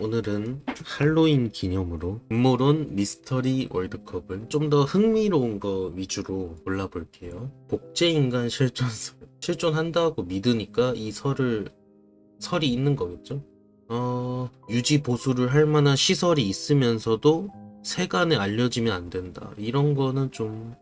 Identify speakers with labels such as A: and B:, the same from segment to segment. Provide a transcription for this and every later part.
A: 오늘은 할로윈 기념으로 음모론 미스터리 월드컵을 좀 더 흥미로운 거 위주로 골라볼게요. 복제인간 실존설. 실존한다고 믿으니까 이 설을, 설이 있는 거겠죠? 어, 유지 보수를 할 만한 시설이 있으면서도 세간에 알려지면 안 된다. 이런 거는 좀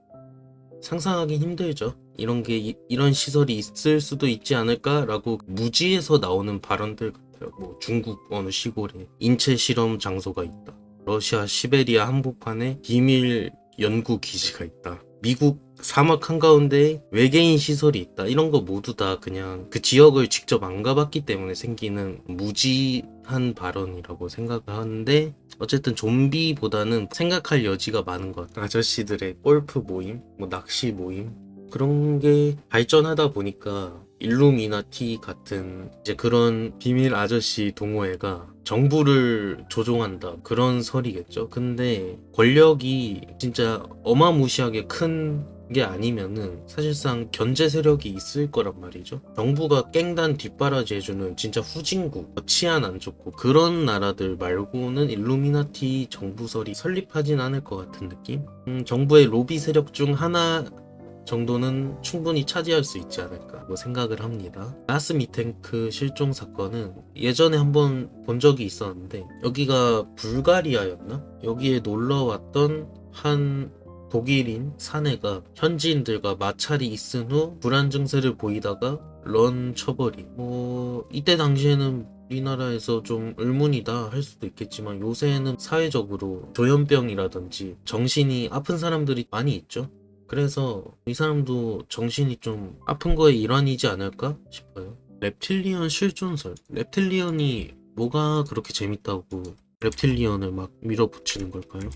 A: 상상하기 힘들죠. 이런 게 이, 이런 시설이 있을 수도 있지 않을까라고 무지에서 나오는 발언들. 뭐 중국 어느 시골에 인체 실험 장소가 있다. 러시아 시베리아 한복판에 비밀 연구 기지가 있다. 미국 사막 한가운데에 외계인 시설이 있다. 이런 거 모두 다 그냥 그 지역을 직접 안 가봤기 때문에 생기는 무지한 발언이라고 생각하는데 어쨌든 좀비보다는 생각할 여지가 많은 것 같아요. 아저씨들의 골프 모임, 뭐 낚시 모임 그런 게 발전하다 보니까 일루미나티 같은 이제 그런 비밀 아저씨 동호회가 정부를 조종한다 그런 설이겠죠. 근데 권력이 진짜 어마무시하게 큰 게 아니면은 사실상 견제 세력이 있을 거란 말이죠. 정부가 깽단 뒷바라지 해주는 진짜 후진국, 치안 안 좋고 그런 나라들 말고는 일루미나티 정부설이 설립하진 않을 것 같은 느낌? 음, 정부의 로비 세력 중 하나 정도는 충분히 차지할 수 있지 않을까 뭐 생각을 합니다. 가스 미탱크 실종 사건은 예전에 한번 본 적이 있었는데 여기가 불가리아였나? 여기에 놀러 왔던 한 독일인 사내가 현지인들과 마찰이 있은 후 불안 증세를 보이다가 런 처벌이 뭐 이때 당시에는 우리나라에서 좀 의문이다 할 수도 있겠지만 요새는 사회적으로 조현병이라든지 정신이 아픈 사람들이 많이 있죠. 그래서 이 사람도 정신이 좀 아픈 거의 일환이지 않을까 싶어요. reptilian 실존설. reptilian이 뭐가 그렇게 재밌다고 reptilian을 막 밀어붙이는 걸까요?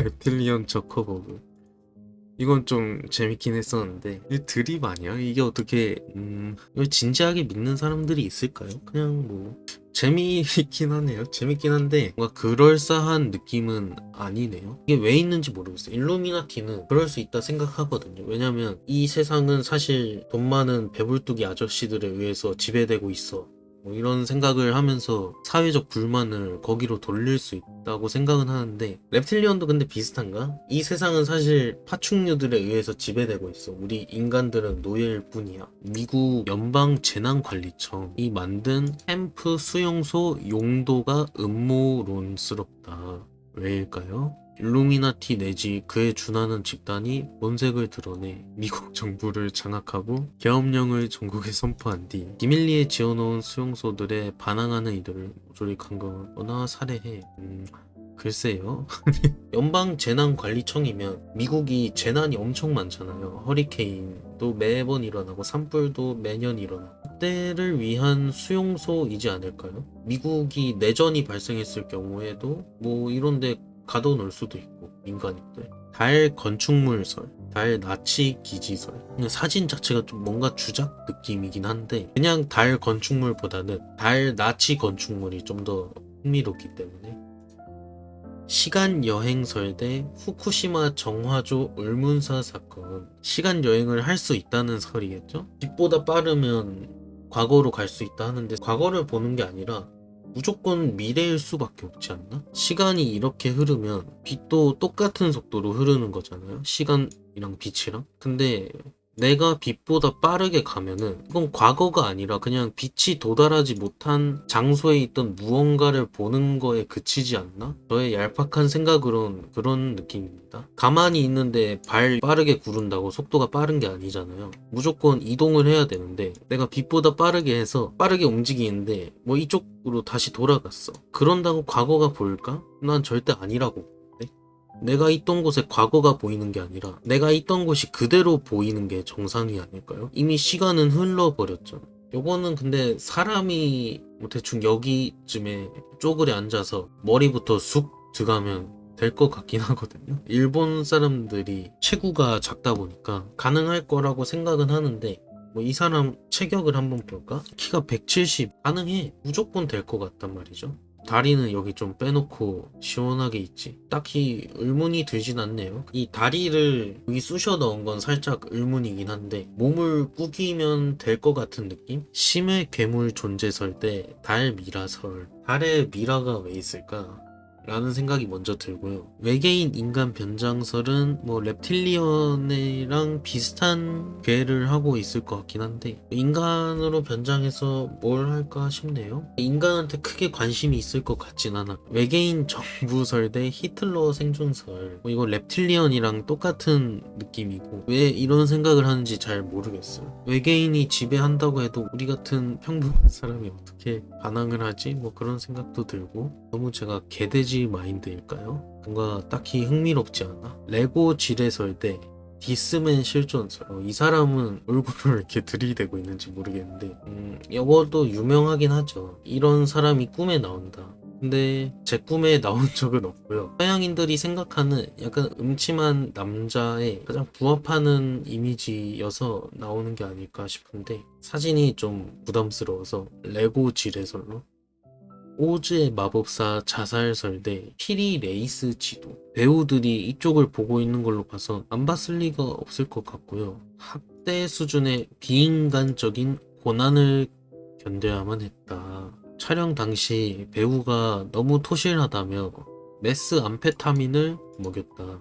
A: reptilian 저커버그. 이건 좀 재밌긴 했었는데 이 드립 아니야? 이게 어떻게 음 이걸 진지하게 믿는 사람들이 있을까요? 그냥 뭐 재미있긴 하네요. 재밌긴 한데 뭔가 그럴싸한 느낌은 아니네요. 이게 왜 있는지 모르겠어요. 일루미나티는 그럴 수 있다 생각하거든요. 왜냐면 이 세상은 사실 돈 많은 배불뚝이 아저씨들에 의해서 지배되고 있어. 뭐 이런 생각을 하면서 사회적 불만을 거기로 돌릴 수 있다고 생각은 하는데 reptilian도 근데 비슷한가? 이 세상은 사실 파충류들에 의해서 지배되고 있어. 우리 인간들은 노예일 뿐이야. 미국 연방 재난관리청이 만든 캠프 수용소 용도가 음모론스럽다. 왜일까요? 일루미나티 내지 그에 준하는 집단이 본색을 드러내 미국 정부를 장악하고 계엄령을 전국에 선포한 뒤 비밀리에 지어놓은 수용소들에 반항하는 이들을 모조리 강간하거나 살해해. 음, 글쎄요. 연방 재난 관리청이면 미국이 재난이 엄청 많잖아요. 허리케인도 매번 일어나고 산불도 매년 일어나고. 그때를 위한 수용소이지 않을까요? 미국이 내전이 발생했을 경우에도 뭐 이런데 가둬놓을 수도 있고 민간인들. 달 건축물설 달 나치 기지설. 사진 자체가 좀 뭔가 주작 느낌이긴 한데 그냥 달 건축물보다는 달 나치 건축물이 좀 더 흥미롭기 때문에. 시간 여행설 대 후쿠시마 정화조 을문사 사건 시간 여행을 할 수 있다는 설이겠죠? 빛보다 빠르면 과거로 갈 수 있다 하는데 과거를 보는 게 아니라 무조건 미래일 수밖에 없지 않나? 시간이 이렇게 흐르면 빛도 똑같은 속도로 흐르는 거잖아요. 시간이랑 빛이랑. 근데 내가 빛보다 빠르게 가면은 그건 과거가 아니라 그냥 빛이 도달하지 못한 장소에 있던 무언가를 보는 거에 그치지 않나? 저의 얄팍한 생각으론 그런 느낌입니다. 가만히 있는데 발 빠르게 구른다고 속도가 빠른 게 아니잖아요. 무조건 이동을 해야 되는데 내가 빛보다 빠르게 해서 빠르게 움직이는데 뭐 이쪽으로 다시 돌아갔어. 그런다고 과거가 보일까? 난 절대 아니라고 내가 있던 곳에 과거가 보이는 게 아니라 내가 있던 곳이 그대로 보이는 게 정상이 아닐까요? 이미 시간은 흘러버렸죠. 요거는 근데 사람이 뭐 대충 여기쯤에 쪼그려 앉아서 머리부터 쑥 들어가면 될 것 같긴 하거든요. 일본 사람들이 체구가 작다 보니까 가능할 거라고 생각은 하는데 뭐 이 사람 체격을 한번 볼까? 키가 170 가능해 무조건 될 것 같단 말이죠 다리는 여기 좀 빼놓고 시원하게 있지 딱히 의문이 들진 않네요 이 다리를 여기 쑤셔 넣은 건 살짝 의문이긴 한데 몸을 꾸기면 될 것 같은 느낌? 심해 괴물 존재설 때 달 미라설 달에 미라가 왜 있을까? 라는 생각이 먼저 들고요. 외계인 인간 변장설은 뭐 reptilian이랑 비슷한 괴를 하고 있을 것 같긴 한데 인간으로 변장해서 뭘 할까 싶네요. 인간한테 크게 관심이 있을 것 같진 않아. 외계인 정부설 대 히틀러 생존설 뭐 이거 reptilian이랑 똑같은 느낌이고 왜 이런 생각을 하는지 잘 모르겠어요. 외계인이 지배한다고 해도 우리 같은 평범한 사람이 어떻게 반항을 하지? 뭐 그런 생각도 들고 너무 제가 개돼지 마인드일까요? 뭔가 딱히 흥미롭지 않아. 레고 지뢰설 때 디스맨 실존설. 어, 이 사람은 얼굴을 이렇게 들이대고 있는지 모르겠는데, 음, 이것도 유명하긴 하죠. 이런 사람이 꿈에 나온다. 근데 제 꿈에 나온 적은 없고요. 서양인들이 생각하는 약간 음침한 남자에 가장 부합하는 이미지여서 나오는 게 아닐까 싶은데 사진이 좀 부담스러워서 레고 지뢰설로 오즈의 마법사 자살설 대 피리 레이스 지도. 배우들이 이쪽을 보고 있는 걸로 봐서 안 봤을 리가 없을 것 같고요. 학대 수준의 비인간적인 고난을 견뎌야만 했다. 촬영 당시 배우가 너무 토실하다며 메스 암페타민을 먹였다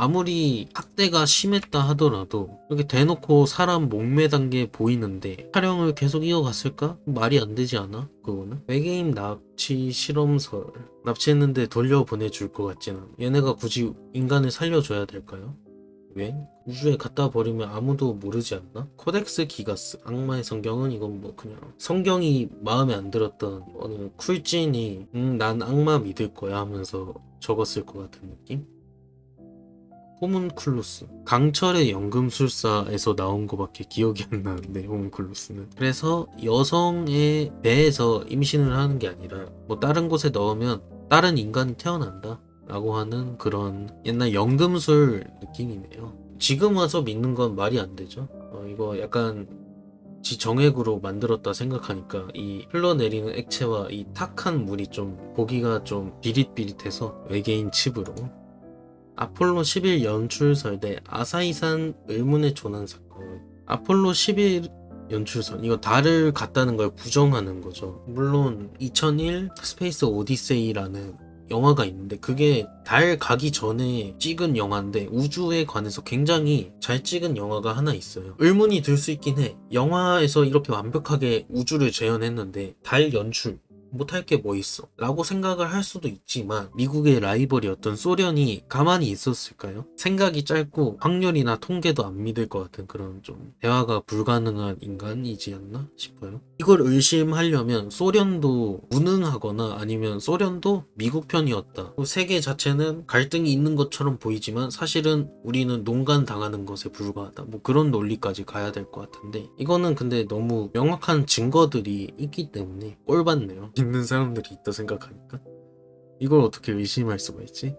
A: 아무리 학대가 심했다 하더라도 이렇게 대놓고 사람 목매단 게 보이는데 촬영을 계속 이어갔을까? 말이 안 되지 않아? 그거는 외계인 납치 실험설 납치했는데 돌려보내줄 것 같진 않아 얘네가 굳이 인간을 살려줘야 될까요? 왜? 우주에 갖다 버리면 아무도 모르지 않나? 코덱스 기가스 악마의 성경은 이건 뭐 그냥 성경이 마음에 안 들었던 어느 쿨진이 음, 난 악마 믿을 거야 하면서 적었을 것 같은 느낌? 호문클루스. 강철의 연금술사에서 나온 거밖에 기억이 안 나는데 호문클루스는. 그래서 여성의 배에서 임신을 하는 게 아니라 뭐 다른 곳에 넣으면 다른 인간이 태어난다? 라고 하는 그런 옛날 연금술 느낌이네요. 지금 와서 믿는 건 말이 안 되죠? 어, 이거 약간 지 정액으로 만들었다 생각하니까 이 흘러내리는 액체와 이 탁한 물이 좀 보기가 좀 비릿비릿해서 외계인 칩으로 아폴로 11 연출설 대 아사히산 의문의 조난 사건. 아폴로 11 연출선 이거 달을 갔다는 걸 부정하는 거죠. 물론 2001 스페이스 오디세이라는 영화가 있는데 그게 달 가기 전에 찍은 영화인데 우주에 관해서 굉장히 잘 찍은 영화가 하나 있어요. 의문이 들 수 있긴 해. 영화에서 이렇게 완벽하게 우주를 재현했는데 달 연출 못할 게 뭐 있어? 라고 생각을 할 수도 있지만 미국의 라이벌이었던 소련이 가만히 있었을까요? 생각이 짧고 확률이나 통계도 안 믿을 것 같은 그런 좀 대화가 불가능한 인간이지 않나 싶어요. 이걸 의심하려면 소련도 무능하거나 아니면 소련도 미국 편이었다. 세계 자체는 갈등이 있는 것처럼 보이지만 사실은 우리는 농간 당하는 것에 불과하다. 뭐 그런 논리까지 가야 될 것 같은데 이거는 근데 너무 명확한 증거들이 있기 때문에 꼴 받네요 믿는 사람들이 있다 생각하니까 이걸 어떻게 의심할 수가 있지?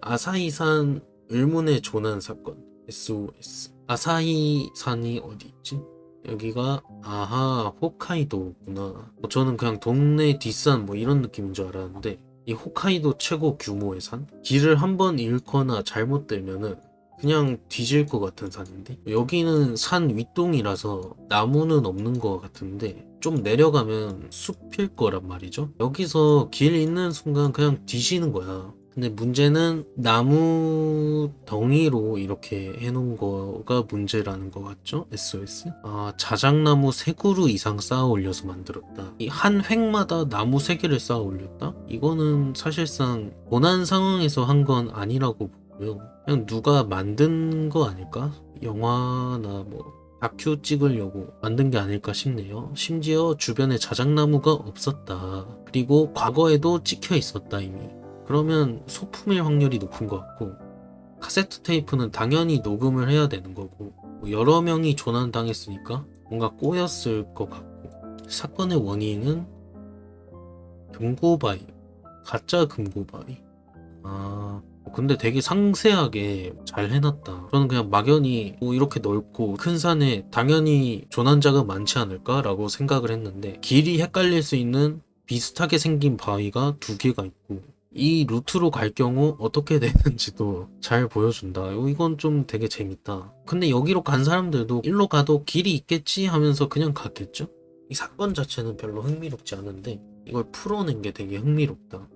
A: 아사히산 의문의 조난 사건 SOS 아사히산이 어디 있지? 여기가 아하 홋카이도구나 뭐 저는 그냥 동네 뒷산 뭐 이런 느낌인 줄 알았는데 이 홋카이도 최고 규모의 산? 길을 한번 잃거나 잘못되면은 그냥 뒤질 것 같은 산인데 여기는 산 윗동이라서 나무는 없는 것 같은데 좀 내려가면 숲일 거란 말이죠 여기서 길 있는 순간 그냥 뒤지는 거야 근데 문제는 나무 덩이로 이렇게 해놓은 거가 문제라는 거 같죠? SOS? 아, 자작나무 세 그루 이상 쌓아 올려서 만들었다. 이 한 획마다 나무 세 개를 쌓아 올렸다? 이거는 사실상 원한 상황에서 한 건 아니라고. 그냥 누가 만든 거 아닐까? 영화나 뭐 다큐 찍으려고 만든 게 아닐까 싶네요. 심지어 주변에 자작나무가 없었다. 그리고 과거에도 찍혀 있었다 이미. 그러면 소품일 확률이 높은 것 같고 카세트 테이프는 당연히 녹음을 해야 되는 거고 뭐 여러 명이 조난당했으니까 뭔가 꼬였을 것 같고 사건의 원인은 금고바위 가짜 금고바위 아 근데 되게 상세하게 잘 해놨다. 저는 그냥 막연히 뭐 이렇게 넓고 큰 산에 당연히 조난자가 많지 않을까라고 생각을 했는데 길이 헷갈릴 수 있는 비슷하게 생긴 바위가 두 개가 있고 이 루트로 갈 경우 어떻게 되는지도 잘 보여준다. 어, 이건 좀 되게 재밌다. 근데 여기로 간 사람들도 일로 가도 길이 있겠지 하면서 그냥 갔겠죠? 이 사건 자체는 별로 흥미롭지 않은데 이걸 풀어낸 게 되게 흥미롭다.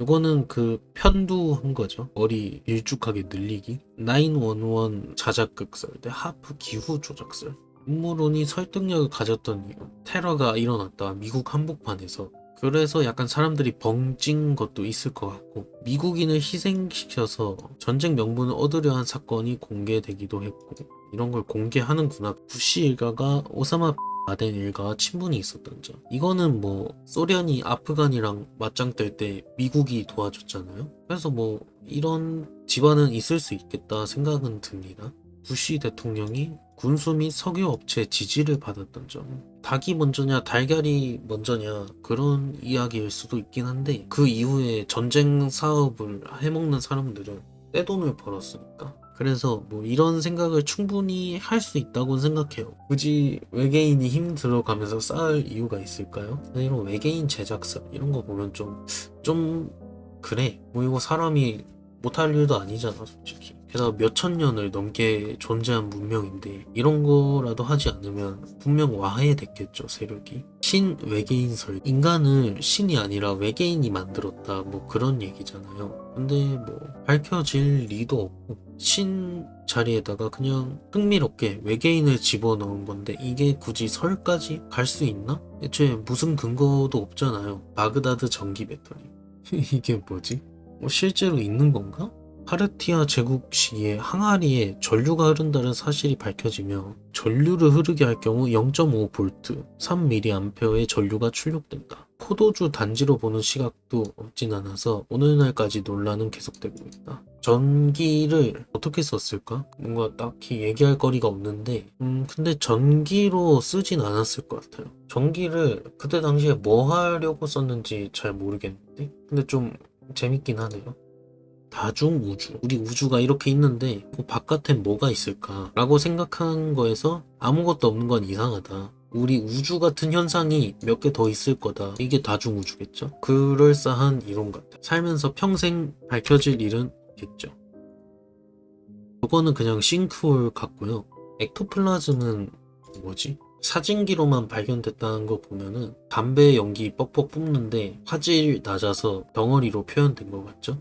A: 이거는 그 편두한 거죠. 머리 일쭉하게 늘리기. 911 자작극설 대 하프 기후 조작설. 음모론이 설득력을 가졌던 이유. 테러가 일어났다. 미국 한복판에서. 그래서 약간 사람들이 벙찐 것도 있을 것 같고 미국인을 희생시켜서 전쟁 명분을 얻으려 한 사건이 공개되기도 했고 이런 걸 공개하는구나. 부시 일가가 오사마 일가와 친분이 있었던 점. 이거는 뭐 소련이 아프간이랑 맞짱 뜰 때 미국이 도와줬잖아요. 그래서 뭐 이런 집안은 있을 수 있겠다 생각은 듭니다. 부시 대통령이 군수 및 석유 업체 지지를 받았던 점. 닭이 먼저냐 달걀이 먼저냐 그런 이야기일 수도 있긴 한데 그 이후에 전쟁 사업을 해먹는 사람들은 떼돈을 벌었으니까 그래서 뭐 이런 생각을 충분히 할 수 있다고 생각해요. 굳이 외계인이 힘 들어 가면서 쌓을 이유가 있을까요? 이런 외계인 제작사 이런 거 보면 좀 좀 그래. 뭐 이거 사람이 못할 일도 아니잖아, 솔직히. 게다가 몇천 년을 넘게 존재한 문명인데 이런 거라도 하지 않으면 분명 와해됐겠죠 세력이 신 외계인설 인간을 신이 아니라 외계인이 만들었다 뭐 그런 얘기잖아요 근데 뭐 밝혀질 리도 없고 신 자리에다가 그냥 흥미롭게 외계인을 집어넣은 건데 이게 굳이 설까지 갈 수 있나? 애초에 무슨 근거도 없잖아요 바그다드 전기 배터리 이게 뭐지? 뭐 실제로 있는 건가? 파르티아 제국 시기에 항아리에 전류가 흐른다는 사실이 밝혀지며 전류를 흐르게 할 경우 0.5V, 3mA의 전류가 출력된다. 포도주 단지로 보는 시각도 없진 않아서 오늘날까지 논란은 계속되고 있다. 전기를 어떻게 썼을까? 뭔가 딱히 얘기할 거리가 없는데 음 근데 전기로 쓰진 않았을 것 같아요. 전기를 그때 당시에 뭐 하려고 썼는지 잘 모르겠는데 근데 좀 재밌긴 하네요. 다중 우주. 우리 우주가 이렇게 있는데 그 바깥엔 뭐가 있을까? 라고 생각한 거에서 아무것도 없는 건 이상하다. 우리 우주 같은 현상이 몇 개 더 있을 거다. 이게 다중 우주겠죠? 그럴싸한 이론 같아. 살면서 평생 밝혀질 일은 없겠죠. 이거는 그냥 싱크홀 같고요. 액토플라즘은 뭐지? 사진기로만 발견됐다는 거 보면은 담배 연기 뻑뻑 뿜는데 화질 낮아서 덩어리로 표현된 것 같죠?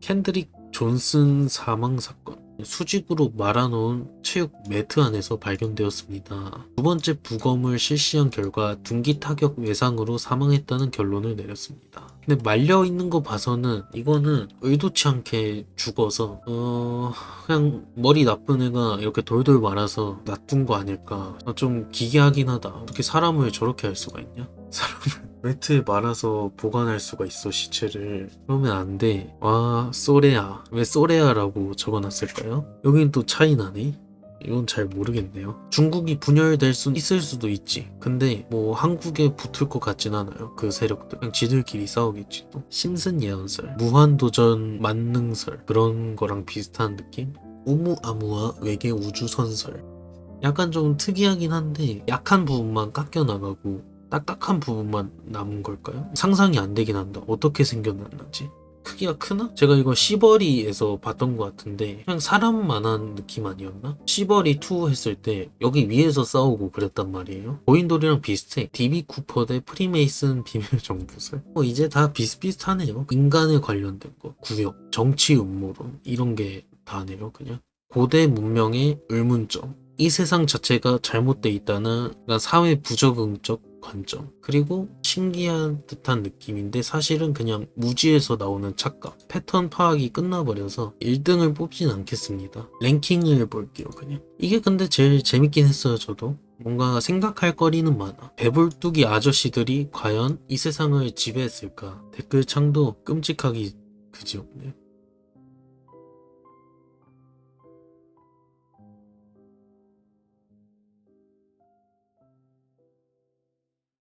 A: 캔드릭 존슨 사망 사건. 수직으로 말아놓은 체육 매트 안에서 발견되었습니다. 두 번째 부검을 실시한 결과 둔기 타격 외상으로 사망했다는 결론을 내렸습니다. 근데 말려 있는 거 봐서는 이거는 의도치 않게 죽어서 어 그냥 머리 나쁜 애가 이렇게 돌돌 말아서 놔둔 거 아닐까. 어, 좀 기괴하긴 하다. 어떻게 사람을 저렇게 할 수가 있냐? 사람을 매트에 말아서 보관할 수가 있어 시체를. 그러면 안돼와 소레아. 왜 소레아라고 적어놨을까요? 여긴 또 차이 나네 이건 잘 모르겠네요. 중국이 분열될 수 있을 수도 있지. 근데 뭐 한국에 붙을 것 같진 않아요. 그 세력들. 그냥 지들끼리 싸우겠지 또. 심슨 예언설, 무한도전 만능설 그런 거랑 비슷한 느낌? 우무아무와 외계 우주선설. 약간 좀 특이하긴 한데 약한 부분만 깎여 나가고 딱딱한 부분만 남은 걸까요? 상상이 안 되긴 한다. 어떻게 생겨났는지. 크기가 크나? 제가 이거 시버리에서 봤던 것 같은데 그냥 사람만한 느낌 아니었나? 시버리 2 했을 때 여기 위에서 싸우고 그랬단 말이에요. 고인돌이랑 비슷해. DB 쿠퍼 대 프리메이슨 비밀 정부설. 뭐 이제 다 비슷비슷하네요. 인간에 관련된 거, 구역, 정치 음모론 이런 게 다네요. 그냥 고대 문명의 의문점. 이 세상 자체가 잘못돼 있다는 그러니까 사회 부적응적 관점 그리고 신기한 듯한 느낌인데 사실은 그냥 무지에서 나오는 착각. 패턴 파악이 끝나버려서 1등을 뽑진 않겠습니다. 랭킹을 볼게요 그냥. 이게 근데 제일 재밌긴 했어요 저도. 뭔가 생각할 거리는 많아. 배불뚝이 아저씨들이 과연 이 세상을 지배했을까? 댓글창도 끔찍하기 그지없네요